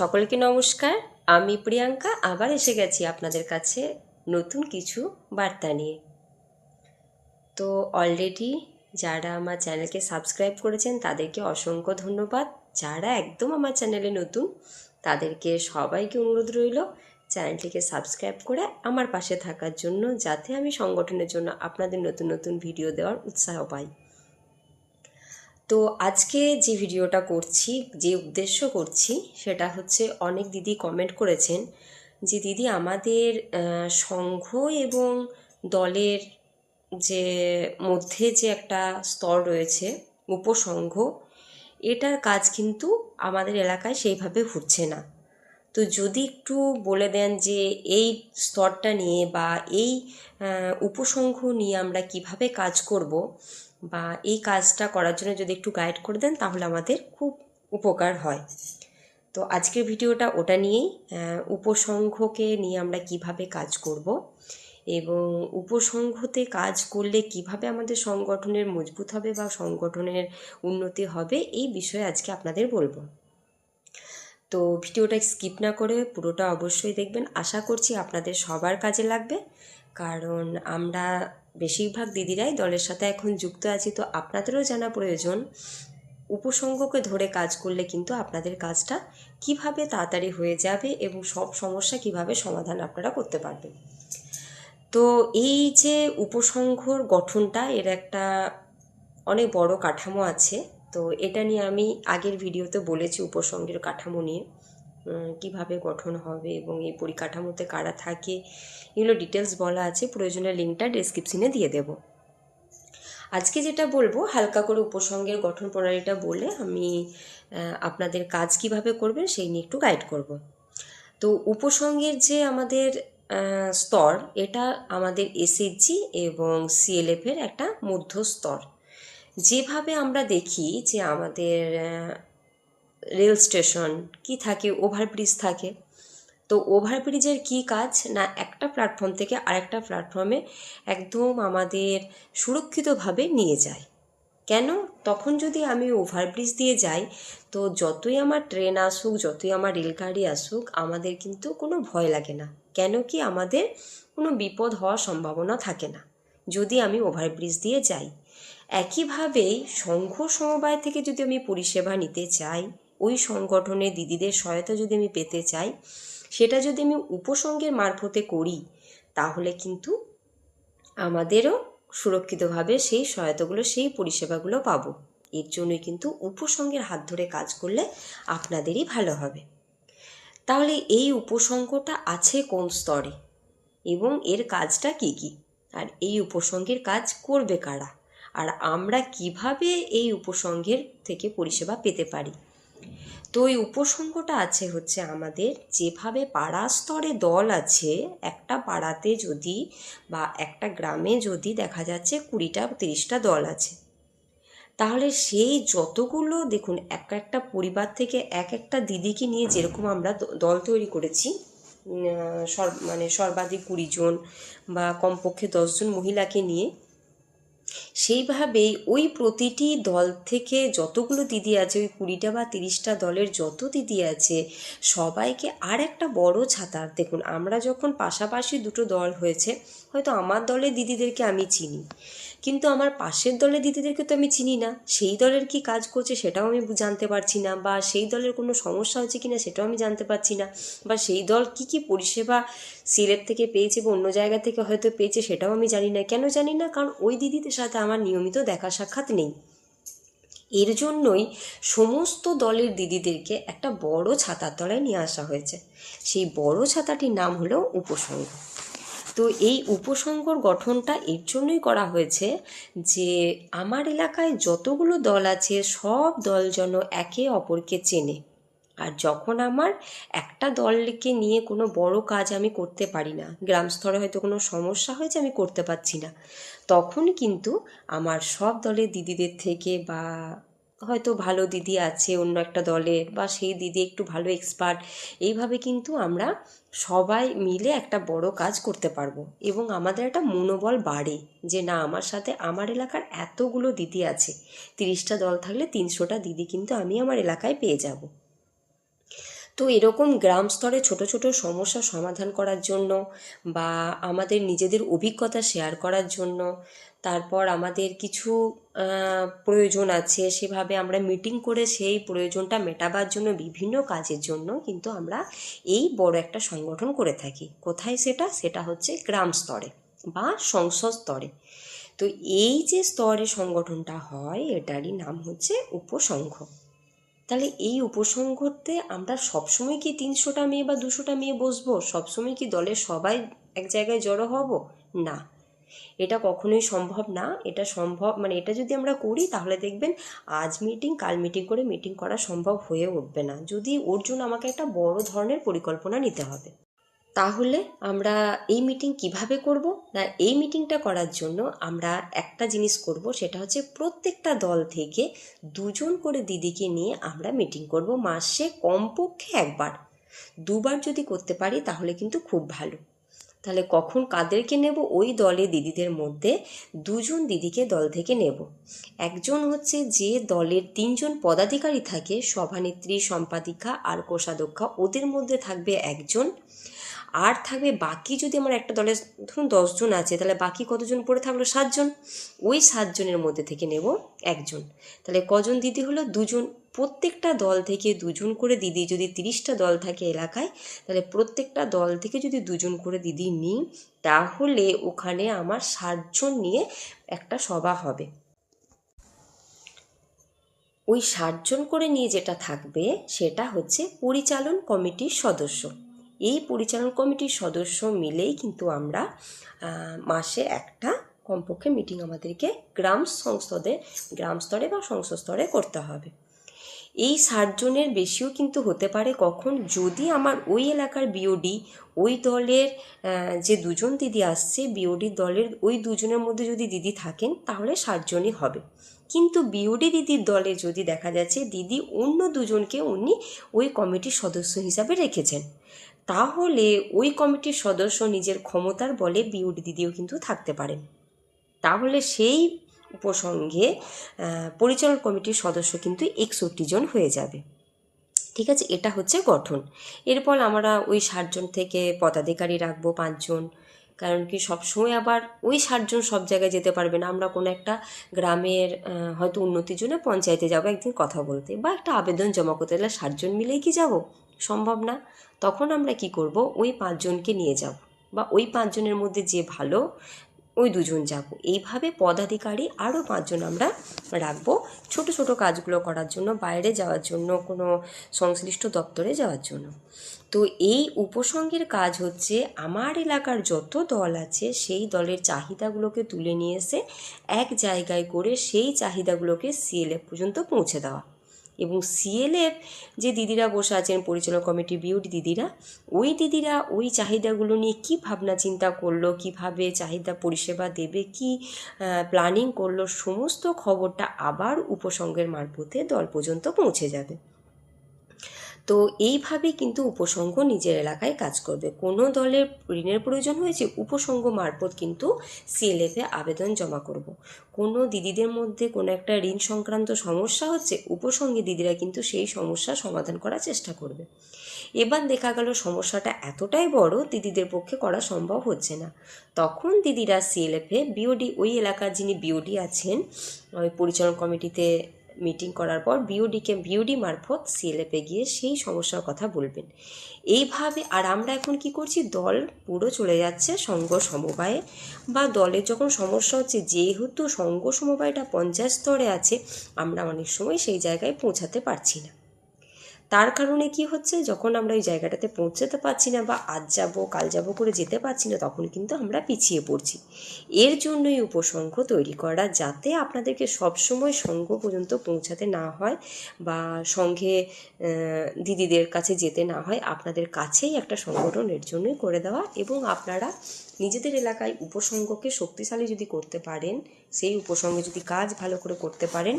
সকলকে নমস্কার, আমি প্রিয়াঙ্কা, আবার এসে গেছি আপনাদের কাছে নতুন কিছু বার্তা নিয়ে। তো অলরেডি যারা আমার চ্যানেলকে সাবস্ক্রাইব করেছেন, তাদেরকে অসংখ্য ধন্যবাদ। যারা একদম আমার চ্যানেলে নতুন, তাদেরকে সবাইকে অনুরোধ রইল চ্যানেলটিকে সাবস্ক্রাইব করে আমার পাশে থাকার জন্য, যাতে আমি সংগঠনের জন্য আপনাদের নতুন নতুন ভিডিও দেওয়ার উৎসাহ পাই। তো আজকে যে ভিডিওটা করছি, যে উদ্দেশ্য করছি, সেটা হচ্ছে অনেক দিদি কমেন্ট করেছেন যে, দিদি, আমাদের সংঘ এবং দলের যে, মধ্যে যে একটা স্তর রয়েছে, উপসংঘ, এটার কাজ কিন্তু আমাদের এলাকায় সেইভাবে হচ্ছে না। তো যদি একটু বলে দেন যে, এই স্তরটা নিয়ে বা এই উপসংঘ নিয়ে আমরা কীভাবে কাজ করব বা এই কাজটা করার জন্য যদি একটু গাইড করে দেন, তাহলে আমাদের খুব উপকার হয়। তো আজকের ভিডিওটা ওটা নিয়েই উপসংঘকে নিয়ে আমরা কীভাবে কাজ করব এবং উপসংঘতে কাজ করলে কীভাবে আমাদের সংগঠনের মজবুত হবে বা সংগঠনের উন্নতি হবে, এই বিষয়ে আজকে আপনাদের বলব। তো ভিডিওটা স্কিপ না করে পুরোটা অবশ্যই দেখবেন। আশা করছি আপনাদের সবার কাজে লাগবে, কারণ আমরা বেশিরভাগ দিদিরাই দলের সাথে এখন যুক্ত আছি, তো আপনাদেরও জানা প্রয়োজন। উপসঙ্গকে ধরে কাজ করলে কিন্তু আপনাদের কাজটা কীভাবে তাড়াতাড়ি হয়ে যাবে এবং সব সমস্যা কীভাবে সমাধান আপনারা করতে পারবেন। তো এই যে উপসংঘর গঠনটা, এর একটা অনেক বড় কাঠামো আছে। তো এটা নিয়ে আমি আগের ভিডিওতে বলেছি উপসংঘের কাঠামো নিয়ে। কীভাবে গঠন হবে এবং এই পরিকাঠামোতে কারা থাকে, এগুলো ডিটেলস বলা আছে প্রয়োজনীয় লিঙ্কটা ডেসক্রিপশনে দিয়ে দেব। আজকে যেটা বলব, হালকা করে উপসংঘের গঠন প্রণালীটা বলে আমি আপনাদের কাজ কীভাবে করবেন সেই নিয়ে একটু গাইড করব। তো উপসঙ্গের যে আমাদের স্তর, এটা আমাদের এসএইচজি এবং সিএলএফের একটা মধ্য স্তর যেভাবে আমরা দেখি যে আমাদের রেল স্টেশন, কি থাকে, ওভারব্রিজ থাকে। তো ওভারব্রিজের কি কাজ? না, একটা প্ল্যাটফর্ম থেকে আরেকটা প্ল্যাটফর্মে একদম আমাদের সুরক্ষিতভাবে নিয়ে যায়। কেন? তখন যদি আমি ওভারব্রিজ দিয়ে যাই, তো যতই আমার ট্রেন আসুক, যতই আমার রেলগাড়ি আসুক, আমাদের কিন্তু কোনো ভয় লাগে না। কেন কি? আমাদের কোনো বিপদ হওয়ার সম্ভাবনা থাকে না, যদি আমি ওভারব্রিজ দিয়ে যাই। একইভাবেই সংঘ সমবায় থেকে যদি আমি পরিষেবা নিতে চাই ওই সংগঠনে দিদিদের সহায়তা যদি আমি পেতে চাই, সেটা যদি আমি উপসংঘের মারফতে করি, তাহলে কিন্তু আমাদেরও সুরক্ষিতভাবে সেই সহায়তাগুলো, সেই পরিষেবাগুলো পাবো। এর জন্যই কিন্তু উপসংঘের হাত ধরে কাজ করলে আপনাদেরই ভালো হবে। তাহলে এই উপসঙ্গটা আছে কোন স্তরে? এবং এর কাজটা কি কি? আর এই উপসঙ্গের কাজ করবে কারা? আর আমরা কীভাবে এই উপসংঘের থেকে পরিষেবা পেতে পারি? তো এই উপসংঘটা আছে হচ্ছে আমাদের, যেভাবে পাড়া স্তরে দল আছে, একটা পাড়াতে যদি বা একটা গ্রামে যদি দেখা যাচ্ছে কুড়িটা, তিরিশটা দল আছে, তাহলে সেই যতগুলো দেখুন, এক একটা পরিবার থেকে এক একটা দিদিকে নিয়ে যেরকম আমরা দল তৈরি করেছি সর- মানে সর্বাধিক কুড়ি জন বা কমপক্ষে দশজন মহিলাকে নিয়ে সেইভাবেই ওই প্রতিটি দল থেকে যতগুলো দিদি আছে, ওই কুড়িটা বা তিরিশটা দলের যত দিদি আছে, সবাইকে আর একটা বড় ছাতার দেখুন, আমরা যখন পাশাপাশি দুটো দল হয়েছে, হয়তো আমার দলের দিদিদেরকে আমি চিনি, কিন্তু আমার পাশের দলের দিদিদেরকে তো আমি চিনি না। সেই দলের কি কাজ করছে সেটাও আমি জানতে পারছি না, বা সেই দলের কোনো সমস্যা হচ্ছে কি না সেটাও আমি জানতে পারছি না, বা সেই দল কি কি পরিষেবা সিলেট থেকে পেয়েছে বা অন্য জায়গা থেকে হয়তো পেয়েছে সেটাও আমি জানি না। কেন জানি না? কারণ ওই দিদিদের সাথে আমার নিয়মিত দেখা সাক্ষাৎ নেই। এর জন্যই সমস্ত দলের দিদিদেরকে একটা বড় ছাতার তলায় নিয়ে আসা হয়েছে। সেই বড় ছাতাটির নাম হলো উপসংঘ তো এই উপসংঘর গঠনটা এর জন্যই করা হয়েছে যে, আমার এলাকায় যতগুলো দল আছে, সব দল যেন একে অপরকে চেনে। আর যখন আমার একটা দলকে নিয়ে কোনো বড় কাজ আমি করতে পারি না, গ্রাম স্তরে হয়তো কোনো সমস্যা হয়েছে আমি করতে পারছি না, তখন কিন্তু আমার সব দলের দিদিদের থেকে বা হয়তো ভালো দিদি আছে অন্য একটা দলের বা সেই দিদি একটু ভালো এক্সপার্ট এইভাবে কিন্তু আমরা সবাই মিলে একটা বড় কাজ করতে পারব এবং আমাদের একটা মনোবল বাড়ে যে না, আমার সাথে আমার এলাকার এতগুলো দিদি আছে, তিরিশটা দল থাকলে তিনশোটা দিদি কিন্তু আমি আমার এলাকায় পেয়ে যাব। তো এরকম গ্রাম স্তরে ছোট ছোট সমস্যা সমাধান করার জন্য বা আমাদের নিজেদের অভিজ্ঞতা শেয়ার করার জন্য, তারপর আমাদের কিছু প্রয়োজন আছে, সেভাবে আমরা মিটিং করে সেই প্রয়োজনটা মেটাবার জন্য বিভিন্ন কাজের জন্য কিন্তু আমরা এই বড় একটা সংগঠন করে থাকি। কোথায় সেটা? সেটা হচ্ছে গ্রাম স্তরে বা সংসদ স্তরে। তো এই যে স্তরে সংগঠনটা হয়, এটারই নাম হচ্ছে উপসংঘ। তাহলে এই উপসংঘতে আমরা সবসময় কি তিনশোটা মেয়ে বা দুশোটা মেয়ে বসবো? সবসময় কি দলের সবাই এক জায়গায় জড়ো হব? না। এটা কখনোই সম্ভব না। এটা সম্ভব মানে এটা যদি আমরা করি তাহলে দেখবেন আজ মিটিং কাল মিটিং করে মিটিং করা সম্ভব হয়ে উঠবে না। যদি ওর জন্য আমাকে একটা বড় ধরনের পরিকল্পনা নিতে হবে। তাহলে আমরা এই মিটিং কীভাবে করব? না, এই মিটিংটা করার জন্য আমরা একটা জিনিস করব, সেটা হচ্ছে প্রত্যেকটা দল থেকে দুজন করে দিদিকে নিয়ে আমরা মিটিং করব মাসে কমপক্ষে একবার। দুবার যদি করতে পারি তাহলে কিন্তু খুব ভালো। তাহলে কখন কাদেরকে নেব? ওই দলে দিদিদের মধ্যে দুজন দিদিকে দল থেকে নেব। একজন হচ্ছে যে দলের তিনজন পদাধিকারী থাকে, সভানেত্রী, সম্পাদিকা আর কোষাধ্যক্ষা, ওদের মধ্যে থাকবে একজন। আর থাকবে বাকি যদি আমার একটা দলে, ধরুন দশজন আছে, তাহলে বাকি কতজন পড়ে থাকল? সাতজন। ওই সাতজনের মধ্যে থেকে নেব একজন। তাহলে কজন দিদি হলো? দুজন। প্রত্যেকটা দল থেকে দুজন করে দিদি যদি তিরিশটা দল থাকে এলাকায়, তাহলে প্রত্যেকটা দল থেকে যদি দুজন করে দিদি নিই, তাহলে ওখানে আমার ষাটজন নিয়ে একটা সভা হবে। ওই ষাটজন করে নিয়ে যেটা থাকবে, সেটা হচ্ছে পরিচালন কমিটির সদস্য। এই পরিচালন কমিটির সদস্য মিলেই কিন্তু আমরা মাসে একটা কমপক্ষে মিটিং আমাদেরকে গ্রাম সংসদে, গ্রাম স্তরে বা সংসদ স্তরে করতে হবে। এই ষাটজনের বেশিও কিন্তু হতে পারে কখন? যদি আমার ওই এলাকার বিওডি ওই দলের যে দুজন দিদি আসছে বিওডি দলের ওই দুজনের মধ্যে যদি দিদি থাকেন, তাহলে ষাটজনই হবে। কিন্তু বিওডি দিদির দলে যদি দেখা যাচ্ছে, দিদি অন্য দুজনকে উনি ওই কমিটির সদস্য হিসাবে রেখেছেন। তাহলে ওই কমিটির সদস্য নিজের ক্ষমতার বলে বিউডি দিদিও কিন্তু থাকতে পারেন। তাহলে সেই উপসঙ্গে পরিচালন কমিটির সদস্য কিন্তু একষট্টি জন হয়ে যাবে। ঠিক আছে, এটা হচ্ছে গঠন। এরপর আমরা ওই ষাটজন থেকে পদাধিকারী রাখব, পাঁচজন। কারণ কি সবসময় আবার ওই ষাটজন সব জায়গায় যেতে পারবে না। আমরা কোনো একটা গ্রামের হয়তো উন্নতির জন্য পঞ্চায়েতে যাব, একদিন কথা বলতে। বা একটা আবেদন জমা করতে গেলে ষাটজন মিলেই কি যাব? সম্ভব না। তখন আমরা কি করব? ওই পাঁচজনকে নিয়ে যাব। বা ওই পাঁচজনের মধ্যে যে ভালো ওই দুজন যাব। এইভাবে পদাধিকারী আরও পাঁচজন আমরা রাখব। ছোট ছোট কাজগুলো করার জন্য, বাইরে যাওয়ার জন্য, কোনো সংশ্লিষ্ট দপ্তরে যাওয়ার জন্য। তো এই উপসঙ্গের কাজ হচ্ছে, আমার এলাকার যত দল আছে, সেই দলের চাহিদাগুলোকে তুলে নিয়ে এসে এক জায়গায় করে সেই চাহিদাগুলোকে সিএলএফ পর্যন্ত পৌঁছে দেওয়া। এবং সিএলএফ যে দিদিরা বসে আছেন পরিচালনা কমিটি বিউটি দিদিরা, ওই দিদিরা ওই চাহিদাগুলো নিয়ে কী ভাবনা চিন্তা করল, কীভাবে চাহিদা পরিষেবা দেবে, কি প্ল্যানিং করল, সমস্ত খবরটা আবার উপসংঘের মারফতে দল পর্যন্ত পৌঁছে যাবে। তো এইভাবেই কিন্তু উপসংঘ নিজের এলাকায় কাজ করবে। কোনো দলের ঋণের প্রয়োজন হয়েছে, উপসংঘ মারফত কিন্তু সিএলএফে আবেদন জমা করব। কোনো দিদিদের মধ্যে কোনো একটা ঋণ সংক্রান্ত সমস্যা হচ্ছে উপসঙ্গে দিদিরা কিন্তু সেই সমস্যা সমাধান করার চেষ্টা করবে। এবার দেখা গেল সমস্যাটা এতটাই বড়, দিদিদের পক্ষে করা সম্ভব হচ্ছে না। তখন দিদিরা সিএলএফে বিওডি ওই এলাকার যিনি বিওডি আছেন, ওই পরিচালন কমিটিতে মিটিং করার পর বিওডিকে বিওডি মারফত সিএলএফে গিয়ে সেই সমস্যার কথা বলবেন। এইভাবে আর আমরা এখন কি করছি? দল পুরো চলে যাচ্ছে সঙ্গ সমবায়ে বা দলের যখন সমস্যা হচ্ছে, যেহেতু সঙ্গ সমবায়টা পঞ্চায়েত স্তরে আছে, আমরা অনেক সময় সেই জায়গায় পৌঁছাতে পারছি না। তার কারণে কি হচ্ছে? যখন আমরা ওই জায়গাটাতে পৌঁছাতে পারছি না বা আজ যাব, কাল যাব করে যেতে পারছি না, তখন কিন্তু আমরা পিছিয়ে পড়ছি। এর জন্যই উপসংঘ তৈরি করা যাতে আপনাদেরকে সবসময় সংঘ পর্যন্ত পৌঁছাতে না হয় বা সঙ্ঘে দিদিদের কাছে যেতে না হয়, আপনাদের কাছেই একটা সংগঠন এর জন্যই করে দেওয়া এবং আপনারা নিজেদের এলাকায় উপসংঘকে শক্তিশালী যদি করতে পারেন, সেই উপসঙ্গে যদি কাজ ভালো করে করতে পারেন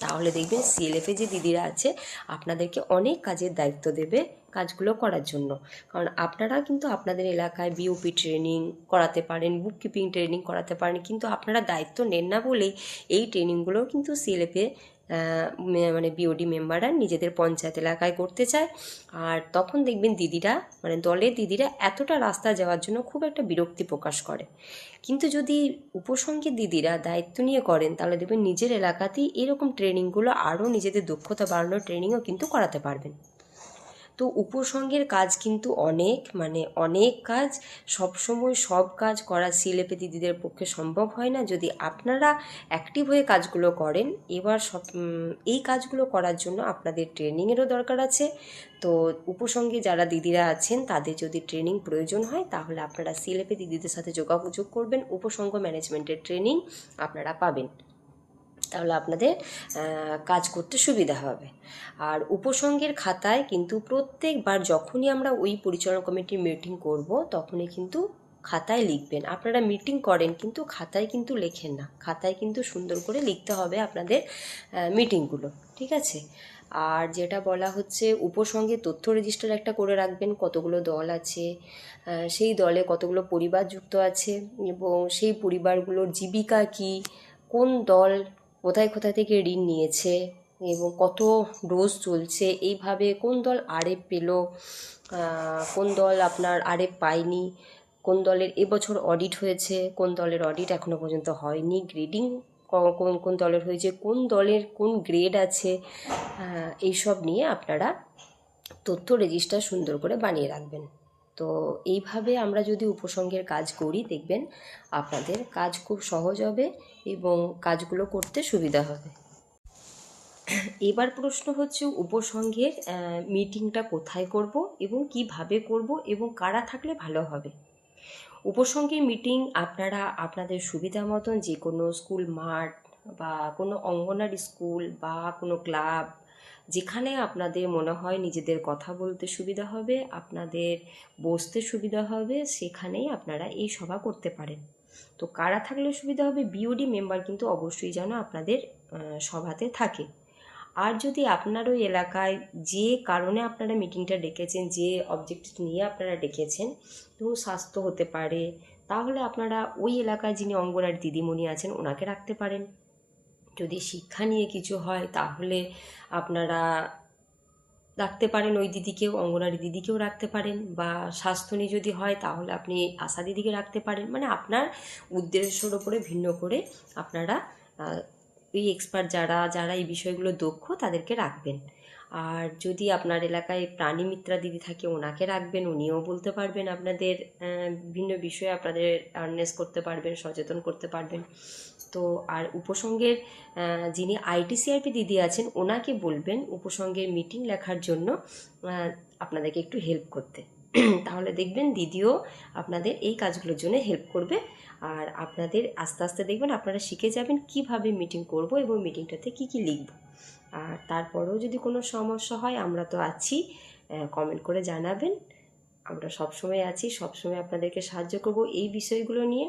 তাহলে দেখবেন সিএলএফে যে দিদিরা আছে আপনাদেরকে অনেক কাজের দায়িত্ব দেবে। কাজগুলো করার জন্য। কারণ আপনারা কিন্তু আপনাদের এলাকায় বিওপি ট্রেনিং করাতে পারেন বুক কিপিং ট্রেনিং করাতে পারেন, কিন্তু আপনারা দায়িত্ব নেন না বলেই এই ট্রেনিংগুলোও কিন্তু সিএলএফে মানে বিওডি মেম্বাররা নিজেদের পঞ্চায়েত এলাকায় করতে চায়। আর তখন দেখবেন দিদিরা মানে দলের দিদিরা এতটা রাস্তা যাওয়ার জন্য খুব একটা বিরক্তি প্রকাশ করে। কিন্তু যদি উপসঙ্গের দিদিরা দায়িত্ব নিয়ে করেন, তাহলে দেখবেন নিজের এলাকাতেই এরকম ট্রেনিংগুলো আরও নিজেদের দক্ষতা বাড়ানোর ট্রেনিংও কিন্তু করাতে পারবেন। তো উপসঙ্গের কাজ কিন্তু অনেক মানে অনেক কাজ। সবসময় সব কাজ করা সিলেপে দিদিদের পক্ষে সম্ভব হয় না। যদি আপনারা অ্যাক্টিভ হয়ে কাজগুলো করেন, এবার সব এই কাজগুলো করার জন্য আপনাদের ট্রেনিংয়েরও দরকার আছে। তো উপসঙ্গে যারা দিদিরা আছেন, তাদের যদি ট্রেনিং প্রয়োজন হয়, তাহলে আপনারা সিলেপে দিদিদের সাথে যোগাযোগ করবেন। উপসঙ্গ ম্যানেজমেন্টের ট্রেনিং আপনারা পাবেন। তাহলে আপনাদের কাজ করতে সুবিধা হবে। আর উপসঙ্গের খাতায় কিন্তু প্রত্যেকবার যখনই আমরা ওই পরিচালনা কমিটির মিটিং করব, তখনই কিন্তু খাতায় লিখবেন। আপনারা মিটিং করেন কিন্তু খাতায় কিন্তু লেখেন না। খাতায় কিন্তু সুন্দর করে লিখতে হবে আপনাদের মিটিংগুলো ঠিক আছে? আর যেটা বলা হচ্ছে উপসঙ্গে তথ্য রেজিস্টার একটা করে রাখবেন, কতগুলো দল আছে সেই দলে কতগুলো পরিবার যুক্ত আছে, এবং সেই পরিবারগুলোর জীবিকা কি, কোন দল কোথায় কোথায় থেকে ঋণ নিয়েছে এবং কত ডোজ চলছে, এইভাবে কোন দল আরএফ পেল কোন দল আপনার আরএফ পায়নি, কোন দলের এবছর অডিট হয়েছে, কোন দলের অডিট এখনও পর্যন্ত হয়নি গ্রেডিং কোন কোন দলের হয়েছে, কোন দলের কোন গ্রেড আছে এইসব নিয়ে আপনারা তথ্য রেজিস্টার সুন্দর করে বানিয়ে রাখবেন। তো এইভাবে আমরা যদি উপসঙ্গের কাজ করি, দেখবেন আপনাদের কাজ খুব সহজ হবে। এবং কাজগুলো করতে সুবিধা হবে। এবার প্রশ্ন হচ্ছে উপসংঘের মিটিংটা কোথায় করব এবং কীভাবে করব এবং কারা থাকলে ভালো হবে? উপসংঘের মিটিং আপনারা, আপনাদের সুবিধা মতন যে কোনো স্কুল মাঠ বা কোনো অঙ্গনারী স্কুল বা কোনো ক্লাব যেখানে আপনাদের মনে হয় নিজেদের কথা বলতে সুবিধা হবে, আপনাদের বসতে সুবিধা হবে, সেখানেই আপনারা এই সভা করতে পারেন। তো কারা থাকলে সুবিধা হবে বিওডি মেম্বার কিন্তু অবশ্যই যেন আপনাদের সভাতে থাকে। আর যদি আপনার ওই এলাকায় যে কারণে আপনারা মিটিংটা ডেকেছেন, যে অবজেক্ট নিয়ে আপনারা ডেকেছেন ধরুন স্বাস্থ্য হতে পারে, তাহলে আপনারা ওই এলাকায় যিনি অঙ্গনার দিদিমণি আছেন, ওনাকে রাখতে পারেন। যদি শিক্ষা নিয়ে কিছু হয় তাহলে আপনারা রাখতে পারেন ওই দিদিকেও অঙ্গনারী দিদিকেও রাখতে পারেন বা স্বাস্থ্য নিয়ে যদি হয় তাহলে আপনি আশা দিদিকে রাখতে পারেন। মানে আপনার উদ্দেশ্যের ওপরে ভিন্ন করে আপনারা ওই এক্সপার্ট যারা যারা এই বিষয়গুলো দক্ষ তাদেরকে রাখবেন। আর যদি আপনার এলাকায় প্রাণী মিত্রা দিদি থাকে ওনাকে রাখবেন উনিও বলতে পারবেন আপনাদের আহ, বিভিন্ন বিষয়ে আপনাদের অ্যাওয়ারনেস করতে পারবেন সচেতন করতে পারবেন। তো আর উপসঙ্গের যিনি আইটিসিআরপি দিদি আছেন, ওনাকে বলবেন উপসঙ্গের মিটিং লেখার জন্য আপনাদেরকে একটু হেল্প করতে। তাহলে দেখবেন দিদিও আপনাদের এই কাজগুলোর জন্য হেল্প করবে। আর আপনাদের আস্তে আস্তে দেখবেন আপনারা শিখে যাবেন কীভাবে মিটিং করব এবং মিটিংটাতে কি কি লিখব। আর তারপরেও যদি কোনো সমস্যা হয়, আমরা তো আছি কমেন্ট করে জানাবেন। আমরা সবসময় আছি, সবসময় আপনাদেরকে সাহায্য করব এই বিষয়গুলো নিয়ে।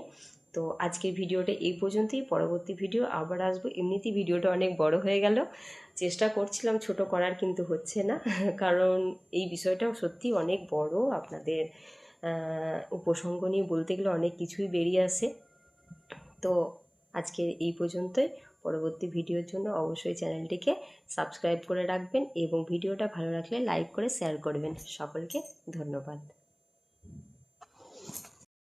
তো আজকের ভিডিওটা এই পর্যন্তই। পরবর্তী ভিডিও আবার আসব। এমনিতেই ভিডিওটা অনেক বড় হয়ে গেল। চেষ্টা করছিলাম, ছোট করার কিন্তু হচ্ছে না। কারণ এই বিষয়টাও সত্যি অনেক বড়। আপনাদের উপসঙ্গ নিয়ে বলতে গেলে অনেক কিছুই বেরিয়ে আসে। তো আজকের এই পর্যন্তই। পরবর্তী ভিডিওর জন্য অবশ্যই চ্যানেলটিকে সাবস্ক্রাইব করে রাখবেন এবং ভিডিওটা ভালো লাগলে লাইক করে, শেয়ার করবেন। সকলকে ধন্যবাদ।